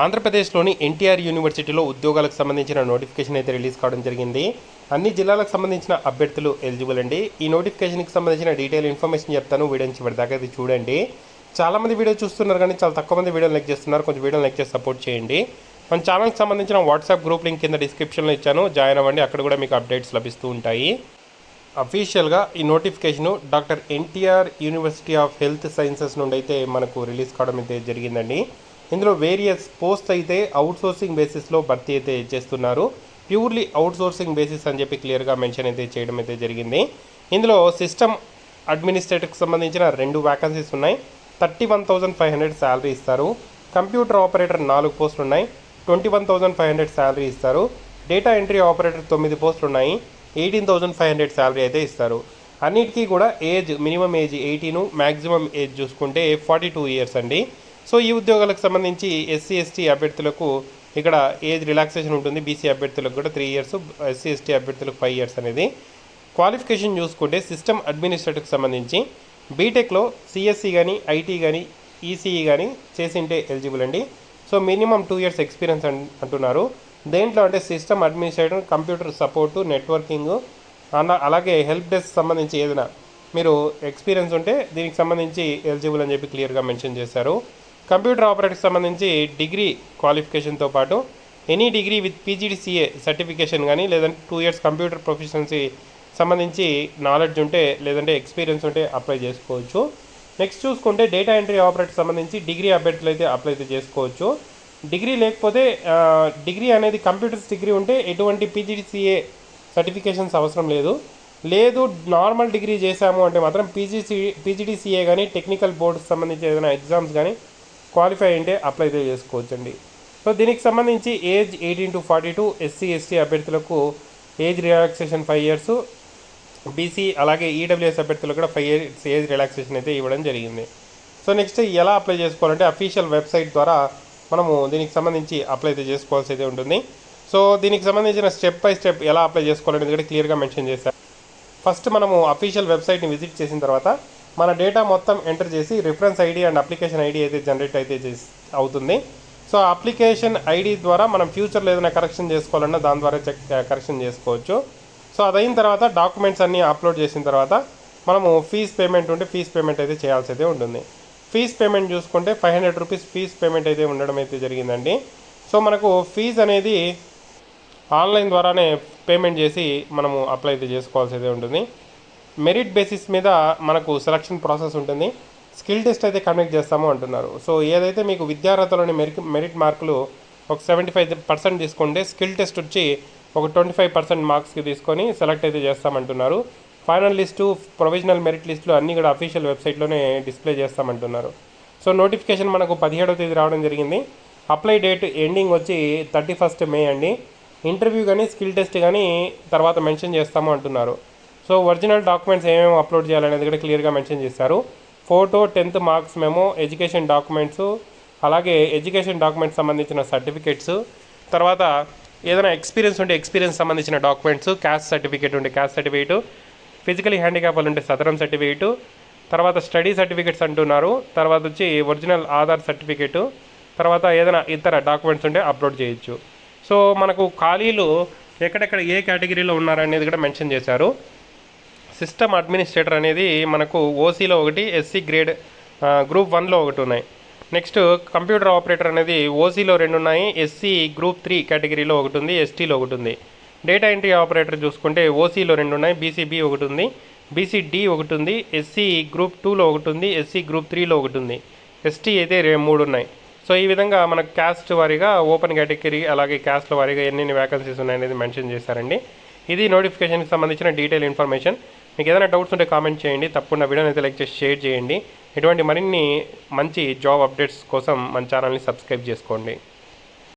ఆంధ్రప్రదేశ్లోని ఎన్టీఆర్ యూనివర్సిటీలో ఉద్యోగాలకు సంబంధించిన నోటిఫికేషన్ అయితే రిలీజ్ కావడం జరిగింది. అన్ని జిల్లాలకు సంబంధించిన అభ్యర్థులు ఎలిజిబుల్ అండి. ఈ నోటిఫికేషన్కి సంబంధించిన డీటెయిల్ ఇన్ఫర్మేషన్ చెప్తాను. వీడియో నుంచి చివరిదాకా ఇది చూడండి. చాలామంది వీడియో చూస్తున్నారు కానీ చాలా తక్కువ మంది వీడియో లైక్ చేస్తున్నారు. కొంచెం వీడియో లైక్ చేసి సపోర్ట్ చేయండి. మన ఛానల్కి సంబంధించిన వాట్సాప్ గ్రూప్ లింక్ కింద డిస్క్రిప్షన్లో ఇచ్చాను. జాయిన్ అవ్వండి. అక్కడ కూడా మీకు అప్డేట్స్ లభిస్తూ ఉంటాయి. అఫీషియల్గా ఈ notification doctor NTR university of health sciences నుండి అయితే మనకు రిలీజ్ కావడం అయితే జరిగిందండి. ఇందులో వేరియస్ పోస్ట్ అయితే అవుట్సోర్సింగ్ బేసిస్లో భర్తీ అయితే చేస్తున్నారు. ప్యూర్లీ అవుట్సోర్సింగ్ బేసిస్ అని చెప్పి క్లియర్గా మెన్షన్ అయితే చేయడం అయితే జరిగింది. ఇందులో సిస్టమ్ అడ్మినిస్ట్రేటర్కి సంబంధించిన రెండు వ్యాకన్సీస్ ఉన్నాయి. Thirty one thousand five hundred salary ఇస్తారు. కంప్యూటర్ ఆపరేటర్ నాలుగు పోస్టులు ఉన్నాయి. Twenty one thousand five hundred salary ఇస్తారు. డేటా ఎంట్రీ ఆపరేటర్ తొమ్మిది పోస్టులు ఉన్నాయి. Eighteen thousand five hundred salary అయితే ఇస్తారు. అన్నిటికీ కూడా age minimum age eighteen maximum age చూసుకుంటే ఫార్టీ టూ ఇయర్స్ అండి. సో ఈ ఉద్యోగాలకు సంబంధించి ఎస్సీ ఎస్టీ అభ్యర్థులకు ఇక్కడ ఏజ్ రిలాక్సేషన్ ఉంటుంది. బీసీ అభ్యర్థులకు కూడా త్రీ ఇయర్స్ ఎస్సీ ఎస్టీ అభ్యర్థులకు ఫైవ్ ఇయర్స్ అనేది. క్వాలిఫికేషన్ చూసుకుంటే సిస్టమ్ అడ్మినిస్ట్రేటివ్కి సంబంధించి బీటెక్లో సిఎస్సి కానీ ఐటీ కానీ ఈసీఈ కానీ చేసింటే ఎలిజిబుల్ అండి. So minimum two years experience అంటున్నారు. దేంట్లో అంటే system administrator computer support networking అలా అలాగే హెల్ప్ డెస్క్ సంబంధించి ఏదైనా మీరు ఎక్స్పీరియన్స్ ఉంటే దీనికి సంబంధించి ఎలిజిబుల్ అని చెప్పి క్లియర్గా మెన్షన్ చేశారు. కంప్యూటర్ ఆపరేటర్కి సంబంధించి డిగ్రీ క్వాలిఫికేషన్తో పాటు any degree with PGDCA certification కానీ లేదంటే టూ ఇయర్స్ కంప్యూటర్ ప్రొఫెషన్సీ సంబంధించి నాలెడ్జ్ ఉంటే లేదంటే ఎక్స్పీరియన్స్ ఉంటే అప్లై చేసుకోవచ్చు. నెక్స్ట్ చూసుకుంటే డేటా ఎంట్రీ ఆపరేటర్ సంబంధించి డిగ్రీ అభ్యర్థులు అయితే అప్లై అయితే చేసుకోవచ్చు. డిగ్రీ లేకపోతే డిగ్రీ అనేది కంప్యూటర్స్ డిగ్రీ ఉంటే ఎటువంటి పీజీడీసీఏ సర్టిఫికేషన్స్ అవసరం లేదు. లేదు నార్మల్ డిగ్రీ చేశాము అంటే మాత్రం పీజీసీ పీజీడిసిఏ కానీ టెక్నికల్ బోర్డ్కి సంబంధించి ఏదైనా ఎగ్జామ్స్ కానీ క్వాలిఫై అయింటే అప్లై అయితే చేసుకోవచ్చండి. సో దీనికి సంబంధించి age eighteen to forty two SC ST అభ్యర్థులకు age relaxation five years BC అలాగే ఈడబ్ల్యూఎస్ అభ్యర్థులకు కూడా ఫైవ్ ఇయర్స్ ఏజ్ రిలాక్సేషన్ అయితే ఇవ్వడం జరిగింది. సో నెక్స్ట్ ఎలా అప్లై చేసుకోవాలంటే అఫీషియల్ వెబ్సైట్ ద్వారా మనము దీనికి సంబంధించి అప్లై అయితే చేసుకోవాల్సి అయితే ఉంటుంది. సో దీనికి సంబంధించిన స్టెప్ బై స్టెప్ ఎలా అప్లై చేసుకోవాలనేది కూడా క్లియర్గా మెన్షన్ చేశారు. ఫస్ట్ మనము అఫీషియల్ వెబ్సైట్ని విజిట్ చేసిన తర్వాత మన డేటా మొత్తం ఎంటర్ చేసి reference ID and application ID అయితే జనరేట్ అయితే చేసి అవుతుంది. సో అప్లికేషన్ ఐడి ద్వారా మనం ఫ్యూచర్లో ఏదైనా కరెక్షన్ చేసుకోవాలన్నా దాని ద్వారా చెక్ కరెక్షన్ చేసుకోవచ్చు. సో అదైన తర్వాత డాక్యుమెంట్స్ అన్నీ అప్లోడ్ చేసిన తర్వాత మనము ఫీజ్ పేమెంట్ ఉంటే ఫీజ్ పేమెంట్ అయితే చేయాల్సి అయితే ఉంటుంది. ఫీజ్ పేమెంట్ చూసుకుంటే five hundred rupees fee payment అయితే ఉండడం అయితే జరిగిందండి. సో మనకు ఫీజ్ అనేది ఆన్లైన్ ద్వారానే పేమెంట్ చేసి మనము అప్లై అయితే చేసుకోవాల్సి అయితే ఉంటుంది. మెరిట్ బేసిస్ మీద మనకు సెలక్షన్ ప్రాసెస్ ఉంటుంది. స్కిల్ టెస్ట్ అయితే కండక్ట్ చేస్తాము అంటున్నారు. సో ఏదైతే మీకు విద్యార్హతలోని మెరిట్ మెరిట్ మార్కులు ఒక సెవెంటీ ఫైవ్ పర్సెంట్ తీసుకుంటే స్కిల్ టెస్ట్ వచ్చి ఒక ట్వంటీ ఫైవ్ పర్సెంట్ మార్క్స్కి తీసుకొని సెలెక్ట్ అయితే చేస్తామంటున్నారు. ఫైనల్ లిస్టు ప్రొవిజనల్ మెరిట్ లిస్టులు అన్నీ కూడా అఫీషియల్ వెబ్సైట్లోనే డిస్ప్లే చేస్తామంటున్నారు. సో నోటిఫికేషన్ మనకు పదిహేడవ తేదీ రావడం జరిగింది. అప్లై డేట్ ఎండింగ్ వచ్చి థర్టీ ఫస్ట్ మే అండి. ఇంటర్వ్యూ కానీ స్కిల్ టెస్ట్ కానీ తర్వాత మెన్షన్ చేస్తాము అంటున్నారు. సో ఒరిజినల్ డాక్యుమెంట్స్ ఏమేమి అప్లోడ్ చేయాలనేది కూడా క్లియర్గా మెన్షన్ చేశారు. Photo tenth marks memo education documents అలాగే ఎడ్యుకేషన్ డాక్యుమెంట్స్ సంబంధించిన సర్టిఫికేట్స్ తర్వాత ఏదైనా ఎక్స్పీరియన్స్ ఉంటే ఎక్స్పీరియన్స్ సంబంధించిన డాక్యుమెంట్స్ క్యాస్ట్ సర్టిఫికేట్ ఉంటే క్యాస్ట్ సర్టిఫికేటు ఫిజికలీ హ్యాండిక్యాప్ ఉంటే సదరం సర్టిఫికేటు తర్వాత స్టడీ సర్టిఫికేట్స్ అంటున్నారు తర్వాత వచ్చి ఒరిజినల్ ఆధార్ సర్టిఫికేటు తర్వాత ఏదైనా ఇతర డాక్యుమెంట్స్ ఉంటే అప్లోడ్ చేయొచ్చు. సో మనకు ఖాళీలు ఎక్కడెక్కడ ఏ కేటగిరీలో ఉన్నారనేది కూడా మెన్షన్ చేశారు. సిస్టమ్ అడ్మినిస్ట్రేటర్ అనేది మనకు ఓసీలో ఒకటి ఎస్సీ గ్రేడ్ గ్రూప్ వన్లో ఒకటి ఉన్నాయి. నెక్స్ట్ కంప్యూటర్ ఆపరేటర్ అనేది ఓసీలో రెండు ఉన్నాయి ఎస్సీ గ్రూప్ త్రీ కేటగిరీలో ఒకటి ఉంది ఎస్టీలో ఒకటి ఉంది. డేటా ఎంట్రీ ఆపరేటర్ చూసుకుంటే ఓసీలో రెండు ఉన్నాయి బీసీబీ ఒకటి ఉంది బీసీడి ఒకటి ఉంది ఎస్సీ గ్రూప్ టూలో ఒకటి ఉంది ఎస్సీ గ్రూప్ త్రీలో ఒకటి ఉంది. ఎస్టీ అయితే రే మూడు ఉన్నాయి. సో ఈ విధంగా మనకు క్యాస్ట్ వారీగా ఓపెన్ కేటగిరీ అలాగే క్యాస్ట్ల వారీగా ఎన్ని వ్యాకన్సీస్ ఉన్నాయనేది మెన్షన్ చేశారండి. ఇది నోటిఫికేషన్కి సంబంధించిన డీటెయిల్ ఇన్ఫర్మేషన్ మీకు ఏదైనా డౌట్స్ ఉంటే కామెంట్ చేయండి. తప్పకుండా వీడియోని అయితే లైక్ చేసి షేర్ చేయండి. ఇటువంటి మరిన్ని మంచి జాబ్ అప్డేట్స్ కోసం మన ఛానల్ని సబ్స్క్రైబ్ చేసుకోండి.